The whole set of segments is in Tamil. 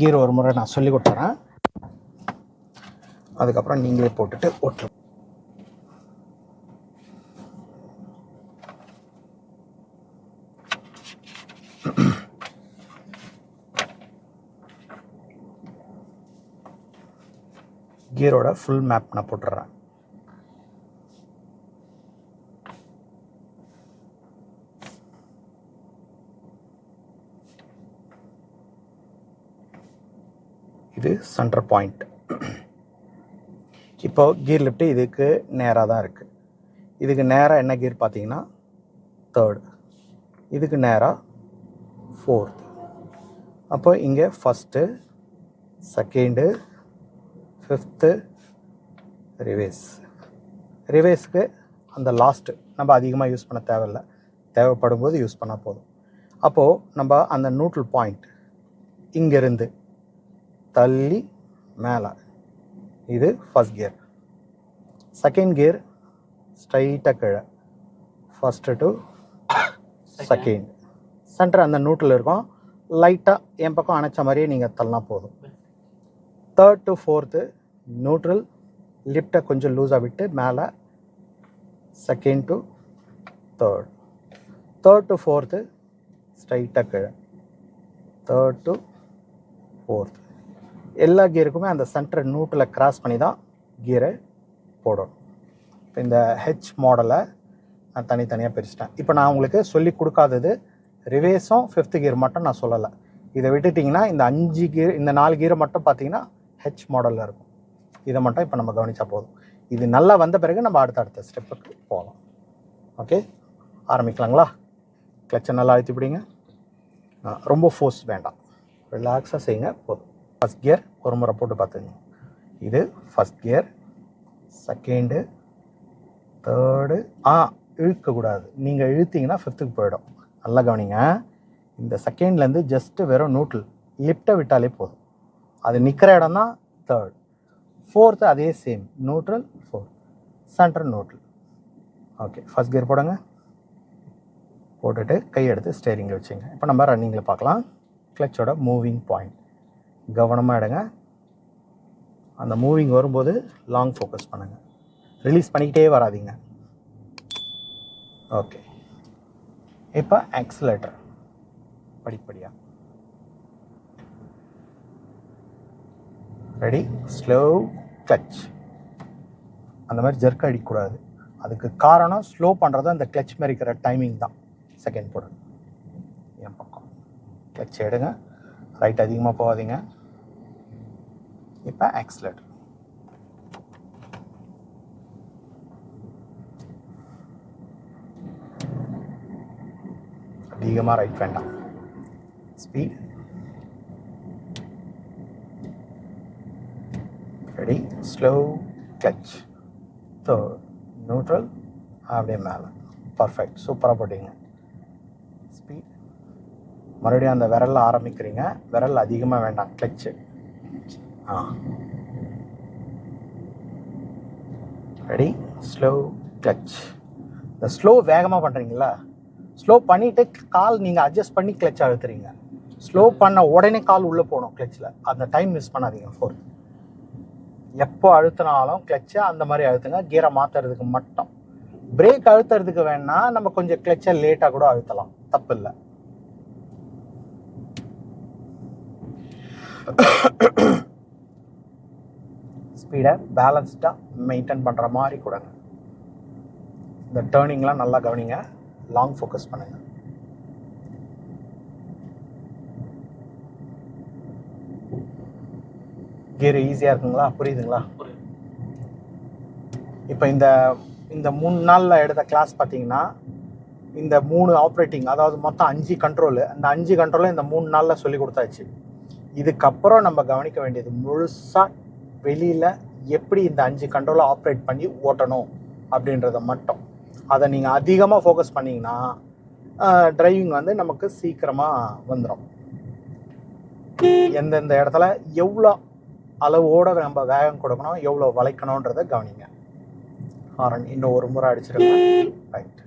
கீர் ஒரு முறை நான் சொல்லி கொடுத்துறேன். அதுக்கப்புறம் நீங்களே போட்டுட்டு ஓட்டு கீரோட ஃபுல் மேப் நான் போட்டுடுறேன் இது சென்டர் பாயிண்ட் இப்போ கியர் லிஃப்ட்டு இதுக்கு நேராக தான் இருக்குது இதுக்கு நேராக என்ன கியர் பார்த்தீங்கன்னா தேர்டு இதுக்கு நேராக ஃபோர்த் அப்போ இங்கே ஃபஸ்ட்டு செகண்டு ஃபிஃப்த்து ரிவேஸ் ரிவேஸ்க்கு அந்த லாஸ்ட்டு நம்ம அதிகமாக யூஸ் பண்ண தேவையில்ல. தேவைப்படும் போது யூஸ் பண்ணால் போதும். அப்போது நம்ம அந்த நியூட்ரல் பாயிண்ட் இங்கேருந்து தள்ளி மேலே. இது ஃபஸ்ட் கியர் செகண்ட் கியர் ஸ்ட்ரைட்டாக கீழே. ஃபஸ்ட்டு டு செகண்ட் சென்டர் அந்த நூட்டில் இருக்கும். லைட்டாக என் பக்கம் அணைச்ச மாதிரியே நீங்கள் தள்ளனா போதும். தேர்ட் டு ஃபோர்த்து நியூட்ரல் லிஃப்டை கொஞ்சம் லூஸாக விட்டு மேலே. Second to third third to fourth ஸ்ட்ரைட்டாக கீழே. தேர்ட் டு ஃபோர்த்து எல்லா கியருக்குமே அந்த சென்டர் நூட்டில் கிராஸ் பண்ணி தான் கியரை போடணும் இப்போ இந்த ஹெச் மாடலை நான் தனித்தனியாக பிரிச்சிட்டேன். இப்போ நான் உங்களுக்கு சொல்லி கொடுக்காதது ரிவேஸும் ஃபிஃப்த் கியர் மட்டும் நான் சொல்லலை. இதை விட்டுட்டிங்கன்னா இந்த அஞ்சு கியர் இந்த நாலு கியரை மட்டும் பார்த்தீங்கன்னா ஹெச் மாடலில் இருக்கும். இதை மட்டும் இப்போ நம்ம கவனித்தா போதும். இது நல்லா வந்த பிறகு நம்ம அடுத்த அடுத்த ஸ்டெப்புக்கு போகலாம் ஓகே ஆரம்பிக்கலாங்களா? கிளச்சை நல்லா அழுத்தி பிடிங்க. ரொம்ப ஃபோர்ஸ் வேண்டாம். ரிலாக்ஸாக செய்யுங்க போதும். ஃபஸ்ட் கியர் ஒரு முறை போட்டு பார்த்துங்க. இது ஃபஸ்ட் கியர் செகண்டு தேர்டு ஆ இழுக்கக்கூடாது. நீங்கள் இழுத்தீங்கன்னா ஃபிஃப்த்துக்கு போயிடும். நல்லா கவனிங்க. இந்த செகண்ட்லேருந்து ஜஸ்ட்டு வெறும் நூட்டில் லிஃப்ட்டை விட்டாலே போதும். அது நிற்கிற இடம் தான் தேர்ட் ஃபோர்த்து அதே same neutral four central neutral okay first gear போடுங்க. போட்டுட்டு கை எடுத்து ஸ்டேரிங்கில் வச்சுங்க. இப்போ நம்ம ரன்னிங்கில் பார்க்கலாம். கிளச்சோட மூவிங் பாயிண்ட் கவனமாக எடுங்க. அந்த மூவிங் வரும்போது லாங் ஃபோக்கஸ் பண்ணுங்கள் ரிலீஸ் பண்ணிக்கிட்டே வராதீங்க. ஓகே இப்போ ஆக்சிலேட்டர் படிப்படியாக ரெடி ஸ்லோ கிளச் அந்த மாதிரி ஜெர்க் அடிக்கக்கூடாது. அதுக்கு காரணம் ஸ்லோ பண்ணுறது அந்த கிளச் மாதிரி இருக்கிற டைமிங் தான். செகண்ட் போடுங்க என் பக்கம். கிளச் எடுங்க. ரைட் அதிகமாக போகாதீங்க. இப்போ ஆக்சிலேட்டர் அதிகமாக ரைட் வேண்டாம். Speed ready slow clutch third neutral அப்படியே மேலே. பர்ஃபெக்ட் சூப்பராக போட்டிங்க. மறுபடியும் அந்த விரல்ல ஆரம்பிக்கிறீங்க. விரல் அதிகமாக வேண்டாம். கிளச்சு ஆ. ரெடி ஸ்லோ கிளச் இந்த ஸ்லோ வேகமாக பண்ணுறீங்களா ஸ்லோ பண்ணிவிட்டு கால் நீங்கள் அட்ஜஸ்ட் பண்ணி கிளச் அழுத்துறீங்க ஸ்லோ பண்ண உடனே கால் உள்ளே போகணும் கிளச்சில் அந்த டைம் மிஸ் பண்ணாதீங்க. ஃபோர்த் எப்போ அழுத்தினாலும் கிளச்சை அந்த மாதிரி அழுத்துங்க. கீரை மாற்றுறதுக்கு மட்டும். பிரேக் அழுத்துறதுக்கு வேணால் நம்ம கொஞ்சம் கிளச்சை லேட்டாக கூட அழுத்தலாம். தப்பு இல்லை ஸ்பீடை பேலன்ஸ்டாக மெயின்டைன் பண்ணுற மாதிரி கொடுங்க. இந்த டேர்னிங்லாம் நல்லா கவனிங்க. லாங் ஃபோக்கஸ் பண்ணுங்க. கியர் ஈஸியாக இருக்குங்களா? புரியுதுங்களா? இப்போ இந்த இந்த மூணு நாளில் எடுத்த கிளாஸ் பார்த்தீங்கன்னா இந்த மூணு ஆப்ரேட்டிங் அதாவது மொத்தம் அஞ்சு கண்ட்ரோலு அந்த அஞ்சு கண்ட்ரோலும் இந்த மூணு நாளில் சொல்லி கொடுத்தாச்சு. இதுக்கப்புறம் நம்ம கவனிக்க வேண்டியது முழுசாக வெளியில் எப்படி இந்த அஞ்சு கண்ட்ரோலை ஆப்ரேட் பண்ணி ஓட்டணும் அப்படின்றத மட்டும். அதை நீங்கள் அதிகமாக ஃபோக்கஸ் பண்ணிங்கன்னா டிரைவிங் வந்து நமக்கு சீக்கிரமாக வந்துடும் எந்தெந்த இடத்துல எவ்வளோ அளவோட நம்ம வேகம் கொடுக்கணும் எவ்வளோ வளைக்கணுன்றதை கவனிங்க. ஹாரன் இன்னும் ஒரு முறை அடிச்சிருங்க. ரைட்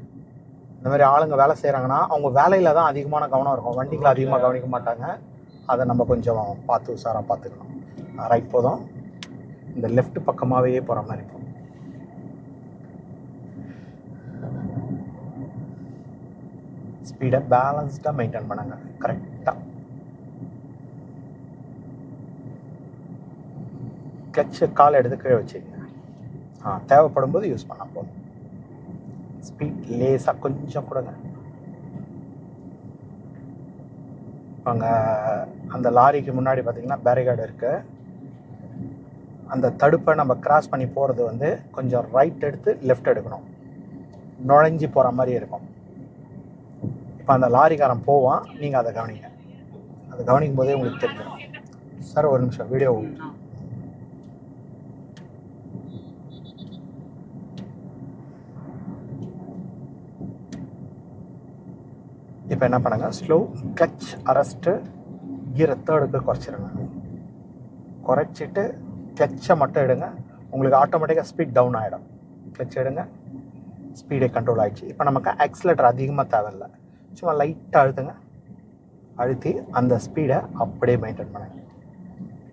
இந்த மாதிரி ஆளுங்க வேலை செய்கிறாங்கன்னா அவங்க வேலையில் தான் அதிகமான கவனம் இருக்கும். வண்டிகளை அதிகமாக கவனிக்க மாட்டாங்க. அதை நம்ம கொஞ்சம் பார்த்து உஷாராக பார்த்துக்கணும் ரைட் போதும். இந்த லெஃப்ட் பக்கமாகவே போகிற மாதிரி இருக்கும். ஸ்பீடை பேலன்ஸ்டாக மெயின்டைன் பண்ணுங்க. கரெக்டாக கிளச்சு கால் எடுத்து கீழே வச்சுக்கங்க. ஆ தேவைப்படும் போது யூஸ் பண்ணால் போதும். ஸ்பீட் லேசாக கொஞ்சம் கொடுங்க. அங்கே அந்த லாரிக்கு முன்னாடி பார்த்தீங்கன்னா பேரிகார்டு இருக்குது அந்த தடுப்பை நம்ம கிராஸ் பண்ணி போகிறது வந்து கொஞ்சம் ரைட் எடுத்து லெஃப்ட் எடுக்கணும். நுழைஞ்சி போகிற மாதிரி இருக்கும். இப்போ அந்த லாரிக்காரன் போவான் நீங்கள் அதை கவனிங்க. அதை கவனிக்கும் போதே உங்களுக்கு தெரியும். சார் ஒரு நிமிஷம் வீடியோ இப்போ என்ன பண்ணுங்கள் ஸ்லோ கிளச் அரெஸ்ட்டு கீரை தேர்டுக்கு குறைச்சிருங்க. குறைச்சிட்டு கிளச்சை மட்டும் எடுங்க. உங்களுக்கு ஆட்டோமேட்டிக்காக ஸ்பீட் டவுன் ஆகிடும் கிளச் எடுங்க. ஸ்பீடே கண்ட்ரோல் ஆகிடுச்சு இப்போ நமக்கு ஆக்சிலேட்டர் அதிகமாக தேவையில்ல. சும்மா லைட்டாக அழுத்துங்க. அழுத்தி அந்த ஸ்பீடை அப்படியே மெயின்டைன் பண்ணுங்க.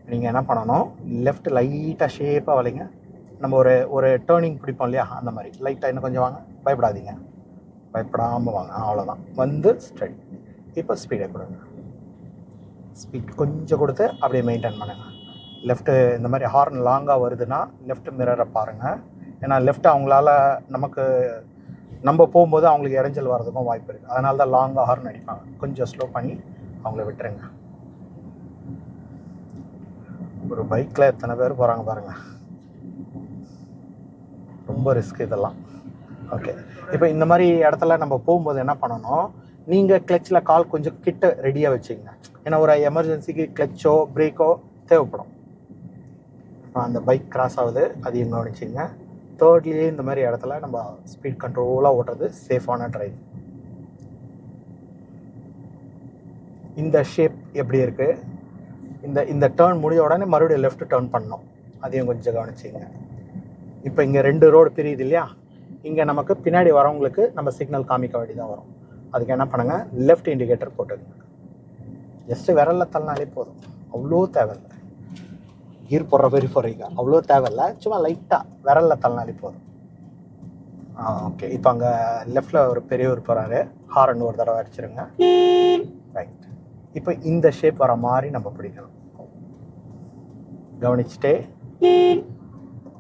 நீங்கள் என்ன பண்ணணும்? லெஃப்ட் லைட்டாக ஷேப்பாக வளைங்க. நம்ம ஒரு ஒரு டேர்னிங் பிடிப்போம் இல்லையா? அந்த மாதிரி. லைட்டாக இன்னும் கொஞ்சம் வாங்க. பயப்படாதீங்க. பயப்படாமல் வாங்க. அவ்வளோதான் வந்து ஸ்ட்ரெட் இப்போ ஸ்பீடை கொடுங்க. ஸ்பீட் கொஞ்சம் கொடுத்து அப்படியே மெயின்டைன் பண்ணுங்கள் லெஃப்ட்டு இந்த மாதிரி ஹார்ன் லாங்காக வருதுன்னா லெஃப்ட் மிரரை பாருங்கள் ஏன்னா லெஃப்ட் அவங்களால நமக்கு நம்ம போகும்போது அவங்களுக்கு இடைஞ்சல் வர்றதுக்கும் வாய்ப்பு இருக்குது அதனால தான் லாங்காக ஹார்ன் அடிப்பாங்க. கொஞ்சம் ஸ்லோ பண்ணி அவங்கள விட்டுருங்க. ஒரு பைக்கில் எத்தனை பேர் போகிறாங்க பாருங்கள் ரொம்ப ரிஸ்க் இதெல்லாம். ஓகே இப்போ இந்த மாதிரி இடத்துல நம்ம போகும்போது என்ன பண்ணணும்? நீங்கள் கிளச்சில் கால் கொஞ்சம் கிட்ட ரெடியாக வச்சுங்க. ஏன்னா ஒரு எமர்ஜென்சிக்கு கிளச்சோ பிரேக்கோ தேவைப்படும். அந்த பைக் கிராஸ் ஆகுது அதையும் கவனிச்சிங்க. தேர்ட்லேயே இந்த மாதிரி இடத்துல நம்ம ஸ்பீட் கண்ட்ரோலாக ஓட்டுறது சேஃபான ட்ரைவ் இந்த ஷேப் எப்படி இருக்குது இந்த இந்த டேர்ன் முடிஞ்ச உடனே மறுபடியும் லெஃப்ட் டேர்ன் பண்ணணும். அதையும் கொஞ்சம் கவனிச்சிங்க. இப்போ இங்கே ரெண்டு ரோடு பிரியுது இல்லையா? இங்கே நமக்கு பின்னாடி வரவங்களுக்கு நம்ம சிக்னல் காமிக்க வேண்டியதாக வரும். அதுக்கு என்ன பண்ணுங்கள் லெஃப்ட் இண்டிகேட்டர் போட்டுக்கோங்க. ஜஸ்ட்டு விரல்ல தள்ளினாலே போதும். அவ்வளோ தேவையில்லை. கீர் போடுற மாதிரி போடுறீங்க. அவ்வளோ தேவையில்லை. சும்மா லைட்டாக விரல்ல தள்ளினாலே போதும். ஆ ஓகே இப்போ அங்கே லெஃப்டில் ஒரு பெரியவர் போகிறாரு ஹாரன் ஒரு தடவை அடிச்சிருங்க. ரைட் இப்போ இந்த ஷேப் வர மாதிரி நம்ம பிடிக்கணும் கவனிச்சுட்டே.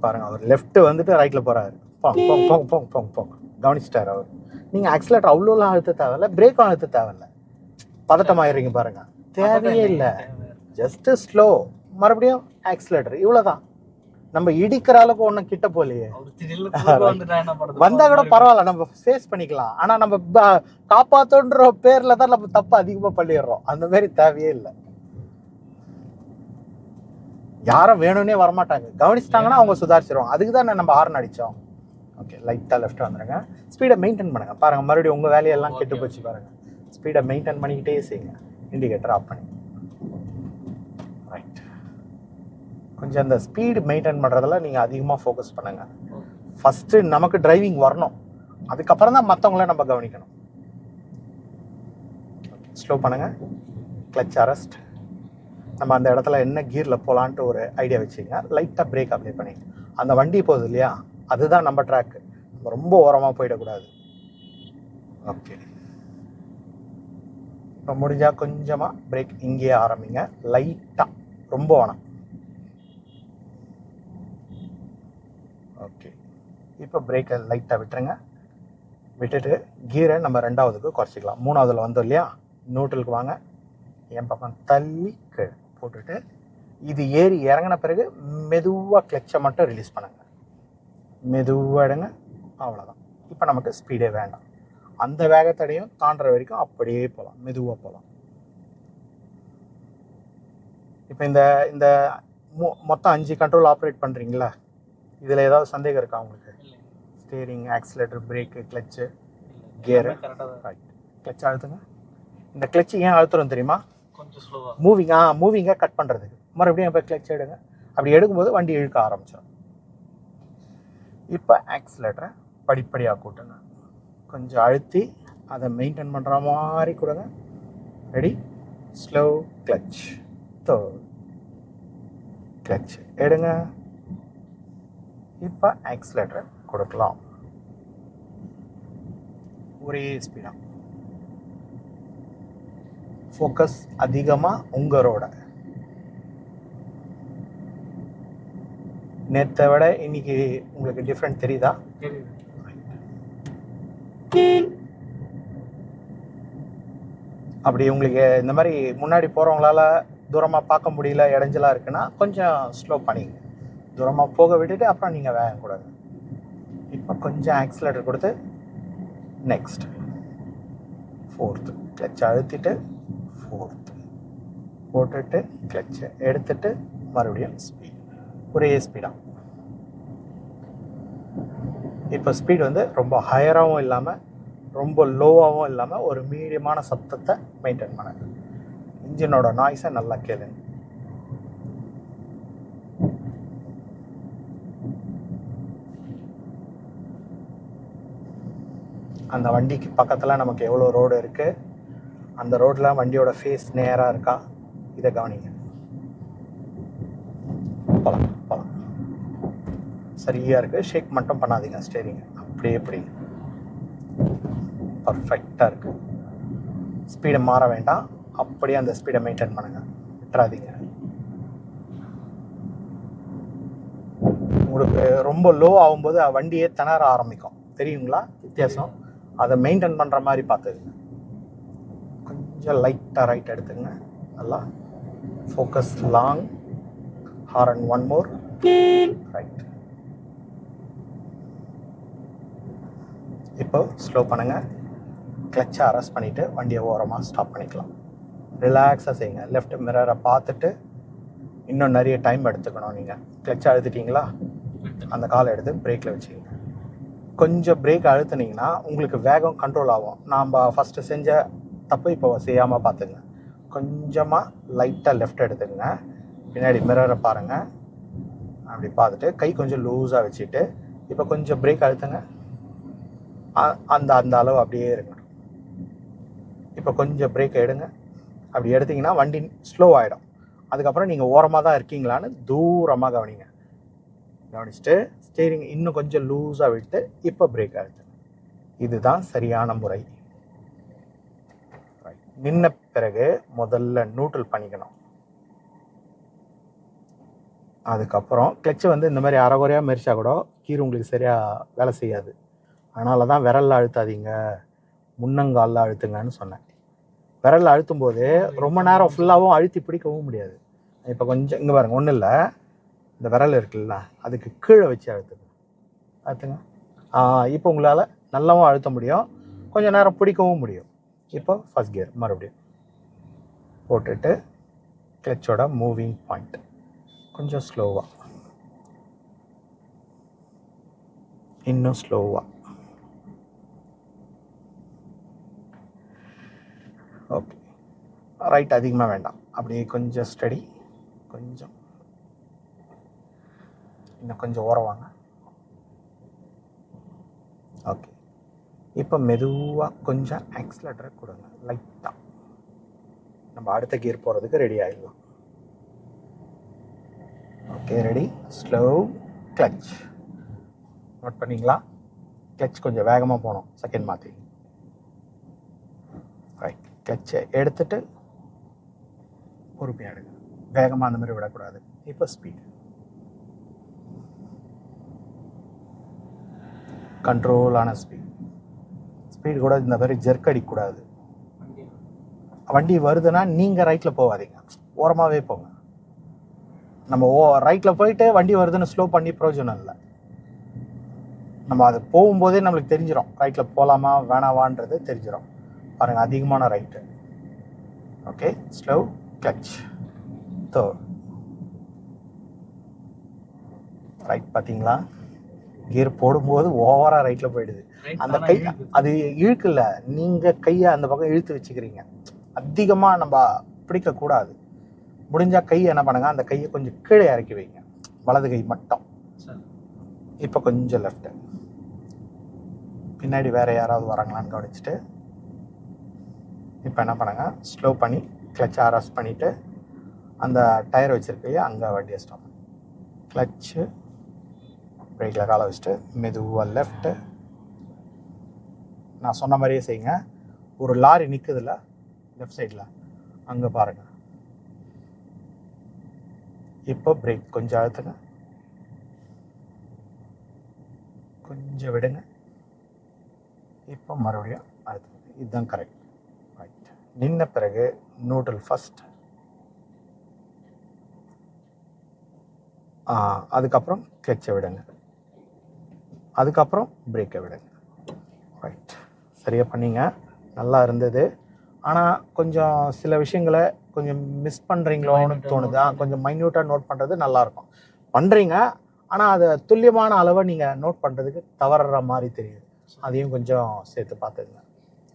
பாருங்கள் அவர் லெஃப்ட்டு வந்துட்டு ரைட்டில் போகிறாரு போங் போங் போங் போங் போங் போங் கவனிச்சிட்டாரு அவர். நீங்க ஆக்சிலேட்டர் அவ்வளோலாம் அழுத்த தேவையில்ல பிரேக்கும் அழுத்த தேவையில்ல. பதட்டமாயிடுறீங்க பாருங்க. தேவையே இல்லை. ஜஸ்ட் ஸ்லோ மறுபடியும் ஆக்சிலேட்டர் இவ்வளோதான் நம்ம இடிக்கிற அளவுக்கு ஒன்றும் கிட்ட போலையே? வந்தா கூட பரவாயில்ல நம்ம ஃபேஸ் பண்ணிக்கலாம். ஆனா நம்ம காப்பாத்தோன்ற பேர்ல தான் நம்ம தப்பு அதிகமா பண்ணிடுறோம். அந்த மாதிரி தேவையே இல்லை. யாரும் வேணும்னே வரமாட்டாங்க. கவனிச்சிட்டாங்கன்னா அவங்க சுதாரிச்சிருவாங்க. அதுக்கு தான் நம்ம ஹார்ன் அடிச்சோம். ஓகே லைட்டாக லெஃப்ட் வந்துடுங்க ஸ்பீடை மெயின்டைன் பண்ணுங்க. பாருங்க மறுபடியும் உங்க வேலையெல்லாம் கெட்டு போச்சு பாருங்க. ஸ்பீடை மெயின்டைன் பண்ணிக்கிட்டே செய்யுங்க. இண்டிகேட்டர் ஆஃப் பண்ணி. ரைட் கொஞ்சம் அந்த ஸ்பீடு மெயின்டைன் பண்ணுறதுல நீங்கள் அதிகமாக ஃபோக்கஸ் பண்ணுங்க. ஃபஸ்ட்டு நமக்கு டிரைவிங் வரணும். அதுக்கப்புறம் தான் மற்றவங்கள நம்ம கவனிக்கணும். ஸ்லோ பண்ணுங்க. கிளச் அரெஸ்ட் நம்ம அந்த இடத்துல என்ன கியரில் போகலான்ட்டு ஒரு ஐடியா வச்சுங்க லைட்டாக பிரேக் அப்ளை பண்ணி அந்த வண்டி போகுது இல்லையா? அதுதான் நம்ம ட்ராக்கு நம்ம ரொம்ப ஓரமாக போயிடக்கூடாது. ஓகே இப்போ முடிஞ்சால் கொஞ்சமாக பிரேக் இங்கேயே ஆரம்பிங்க. லைட்டாக ரொம்ப வேணாம். ஓகே இப்போ பிரேக்கை லைட்டாக விட்டுருங்க. விட்டுட்டு கீரை நம்ம ரெண்டாவதுக்கு குறைச்சிக்கலாம். மூணாவதில் வந்தோம் இல்லையா? நியூட்ரலுக்கு வாங்க. என் பக்கம் தள்ளி கீழே போட்டுட்டு இது ஏறி இறங்கின பிறகு மெதுவாக கிளச்சை மட்டும் ரிலீஸ் பண்ணுங்க. மெதுவாக எடுங்க. அவ்வளோதான் இப்போ நமக்கு ஸ்பீடே வேண்டாம். அந்த வேகத்தடையும் தாண்டுற வரைக்கும் அப்படியே போகலாம் மெதுவாக போகலாம் இப்போ இந்த இந்த மொ- மொத்தம் அஞ்சு கண்ட்ரோல் ஆப்ரேட் பண்ணுறீங்களா இதில் ஏதாவது சந்தேகம் இருக்கா உங்களுக்கு. ஸ்டேரிங் ஆக்சிலேட்டர் பிரேக்கு கிளச்சு இருக்கு. ரைட் கிளச் அழுத்துங்க. இந்த கிளச் ஏன் அழுத்துறோம் தெரியுமா? கொஞ்சம் ஸ்லோவா மூவிங் ஆ மூவிங்கை கட் பண்ணுறதுக்கு மறுபடியும் இப்போ கிளச் எடுங்க. அப்படி எடுக்கும்போது வண்டி இழுக்க ஆரம்பிச்சிடும் இப்போ ஆக்சிலேட்டரை படிப்படியாக கூட்டுங்க கொஞ்சம் அழுத்தி அதை மெயின்டைன் பண்ணுற மாதிரி கொடுங்க. ரெடி ஸ்லோ கிளச் தோ கிளச் எடுங்க. இப்போ ஆக்சிலேட்டரை கொடுக்கலாம். ஒரே ஸ்பீடாக ஃபோக்கஸ் அதிகமாக உங்களோட. நேற்றை விட இன்னைக்கு உங்களுக்கு டிஃப்ரெண்ட் தெரியுதா? அப்படி உங்களுக்கு இந்த மாதிரி முன்னாடி போகிறவங்களால தூரமாக பார்க்க முடியல இடைஞ்சலாக இருக்குன்னா கொஞ்சம் ஸ்லோ பண்ணிங்க தூரமாக போக விட்டுட்டு அப்புறம் நீங்கள் வேக கூடாது இப்போ கொஞ்சம் ஆக்சிலேட்டர் கொடுத்து நெக்ஸ்ட் ஃபோர்த்து கிளச் அழுத்திட்டு ஃபோர்த்து போட்டுட்டு கிளச்சை எடுத்துட்டு மறுபடியும் ஸ்பீட் ஒரே ஸ்பீடாக இப்போ ஸ்பீட் வந்து ரொம்ப ஹையராகவும் இல்லாமல் ரொம்ப லோவாகவும் இல்லாமல் ஒரு மீடியமான சத்தத்தை மெயின்டைன் பண்ணுங்க இன்ஜினோட நாய்ஸை நல்லா கேளுங்க அந்த வண்டிக்கு பக்கத்தில் நமக்கு எவ்வளோ ரோடு இருக்குது அந்த ரோட்டில் வண்டியோட ஃபேஸ் நேராக இருக்கா? இதை கவனிங்க. சரியாக இருக்குது ஷேக் மட்டும் பண்ணாதீங்க. ஸ்டேரிங் அப்படியே இப்படி. பர்ஃபெக்டாக இருக்குது ஸ்பீடை மாற வேண்டாம். அப்படியே அந்த ஸ்பீடை மெயின்டைன் பண்ணுங்கள் விட்டுறாதீங்க. உங்களுக்கு ரொம்ப லோ ஆகும்போது வண்டியே திணற ஆரம்பிக்கும். தெரியுங்களா? வித்தியாசம். அதை மெயின்டைன் பண்ணுற மாதிரி பார்த்துக்குங்க. கொஞ்சம் லைட்டாக ரைட் எடுத்துங்க நல்லா. Focus long horn one more right இப்போ ஸ்லோ பண்ணுங்கள் கிளச்சை அரெஸ்ட் பண்ணிவிட்டு வண்டியை ஓரமாக ஸ்டாப் பண்ணிக்கலாம். ரிலாக்ஸாக செய்யுங்க. லெஃப்ட் மிரரை பார்த்துட்டு இன்னும் நிறைய டைம் எடுத்துக்கணும் நீங்கள் கிளச்சை அழுத்திட்டீங்களா? அந்த காலை எடுத்து பிரேக்கில் வச்சுக்கோங்க. கொஞ்சம் பிரேக் அழுத்துனீங்கன்னா உங்களுக்கு வேகம் கண்ட்ரோல் ஆகும். நாம் ஃபஸ்ட்டு செஞ்ச தப்பு இப்போ செய்யாமல் பார்த்துங்க. கொஞ்சமாக லைட்டாக லெஃப்ட் எடுத்துக்கங்க. பின்னாடி மிரரை பாருங்கள் அப்படி பார்த்துட்டு கை கொஞ்சம் லூஸாக வச்சுட்டு இப்போ கொஞ்சம் பிரேக் அழுத்துங்க. அந்த அந்த அளவு அப்படியே இருக்கணும். இப்போ கொஞ்சம் பிரேக் எடுங்க. அப்படி எடுத்தீங்கன்னா வண்டி ஸ்லோ ஆகிடும் அதுக்கப்புறம் நீங்கள் ஓரமாக தான் இருக்கீங்களான்னு தூரமாக கவனிங்க. கவனிச்சுட்டு ஸ்டீரிங் இன்னும் கொஞ்சம் லூஸாக விட்டு இப்போ பிரேக் அழுத்துங்க இதுதான் சரியான முறை. நின்ன பிறகு முதல்ல நியூட்ரல் பண்ணிக்கணும். அதுக்கப்புறம் கிளச்சு வந்து இந்த மாதிரி அரைகுறையாக மெரிச்சா கூட கீர் உங்களுக்கு சரியாக வேலை செய்யாது. அதனால தான் விரலில் அழுத்தாதீங்க முன்னங்காலில் அழுத்துங்கன்னு சொன்னேன். விரலில் அழுத்தும் போது ரொம்ப நேரம் ஃபுல்லாகவும் அழுத்தி பிடிக்கவும் முடியாது. இப்போ கொஞ்சம் இங்கே பாருங்க ஒன்றும் இல்லை. இந்த விரல் இருக்குல்ல அதுக்கு கீழே வச்சு அழுத்துங்க. அழுத்துங்க இப்போ உங்களால் நல்லாவும் அழுத்த முடியும். கொஞ்சம் நேரம் பிடிக்கவும் முடியும். இப்போ ஃபர்ஸ்ட் கியர் மறுபடியும். போட்டுட்டு கிளச்சோட மூவிங் பாயிண்ட் கொஞ்சம் ஸ்லோவாக இன்னும் ஸ்லோவாக ஓகே ரைட் அதிகமாக வேண்டாம். அப்படியே கொஞ்சம் ஸ்டடி கொஞ்சம். இன்னும் கொஞ்சம் ஓரம் வாங்க. ஓகே இப்போ மெதுவாக கொஞ்சம் ஆக்சிலேட்டரை கொடுங்க. லைட்டாக நம்ம அடுத்த கியர் போகிறதுக்கு ரெடி ஆகிடலாம் okay ready slow clutch note பண்ணீங்களா? கிளச் கொஞ்சம் வேகமாக போகணும். செகண்ட் மாற்றி ரைட் எடுத்துட்டு பொறுமையாக எடுங்க. வேகமாக அந்த மாதிரி விடக்கூடாது. இப்போ ஸ்பீடு கண்ட்ரோலான ஸ்பீட் ஸ்பீட் கூட இந்த மாதிரி ஜெர்க் அடிக்கக்கூடாது. வண்டி வண்டி வருதுன்னா நீங்கள் ரைட்டில் போகாதீங்க. ஓரமாகவே போங்க. நம்ம ஓ ரைட்டில் போயிட்டு வண்டி வருதுன்னு ஸ்லோ பண்ணி பிரயோஜனம் இல்லை. நம்ம அது போகும்போதே நம்மளுக்கு தெரிஞ்சிடும் ரைட்டில் போகலாமா வேணாவான்றது தெரிஞ்சிடும் பாருங்கள் அதிகமான right okay slow clutch third right பார்த்தீங்களா? கியர் போடும்போது ஓவராக ரைட்டில் போயிடுது. அந்த கை. அது இழுக்கல. நீங்க கையை அந்த பக்கம் இழுத்து வச்சுக்கிறீங்க. அதிகமா நம்ம பிடிக்க கூடாது முடிஞ்சா கையை என்ன பண்ணுங்க அந்த கையை கொஞ்சம் கீழே இறக்கி வைங்க. வலது கை மட்டும். இப்போ கொஞ்சம் லெஃப்ட் பின்னாடி வேற யாராவது வராங்களான்னு கவனிச்சுட்டு இப்போ என்ன பண்ணுங்கள் ஸ்லோ பண்ணி கிளச் ஆர்எஸ் பண்ணிவிட்டு அந்த டயர் வச்சுருக்கையே அங்கே வண்டியை ஸ்டாப் கிளச்சு பிரேக்கில் காலை வச்சுட்டு மெதுவாக லெஃப்ட்டு நான் சொன்ன மாதிரியே செய்யுங்க. ஒரு லாரி நிற்குதுல்ல லெஃப்ட் சைடில் அங்கே பாருங்கள் இப்போ பிரேக் கொஞ்சம் அழுத்துங்க. கொஞ்சம் விடுங்க. இப்போ மறுபடியும் அழுத்துங்க. இதுதான் கரெக்ட் நின்ன பிறகு நியூட்ரல் ஃபஸ்ட் அதுக்கப்புறம் கிளச்சை விடுங்க. அதுக்கப்புறம் பிரேக்கை விடுங்க. ரைட் சரியாக பண்ணீங்க. நல்லா இருந்தது. ஆனால் கொஞ்சம் சில விஷயங்களை கொஞ்சம் மிஸ் பண்ணுறீங்களோன்னு தோணுது. கொஞ்சம் மைன்யூட்டாக நோட் பண்ணுறது நல்லாயிருக்கும். பண்ணுறீங்க ஆனால் அதை துல்லியமான அளவை நீங்கள் நோட் பண்ணுறதுக்கு தவறுற மாதிரி தெரியுது. அதையும் கொஞ்சம் சேர்த்து பார்த்துக்குங்க.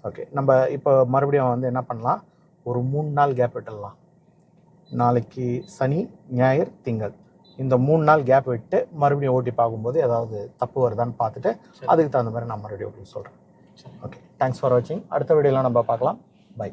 ஓகே நம்ம இப்போ மறுபடியும் வந்து என்ன பண்ணலாம்? ஒரு மூணு நாள் கேப் விட்டுடலாம். நாளைக்கு சனி ஞாயிறு திங்கள். இந்த மூணு நாள் கேப் விட்டு மறுபடியும் ஓட்டி பார்க்கும்போது ஏதாவது தப்பு வருதான்னு பார்த்துட்டு. அதுக்கு தகுந்த மாதிரி நான் மறுபடியும் ஓட்டி சொல்கிறேன் சரி. ஓகே தேங்க்ஸ் ஃபார் வாட்சிங் அடுத்த வீடியோலாம் நம்ம பார்க்கலாம். பை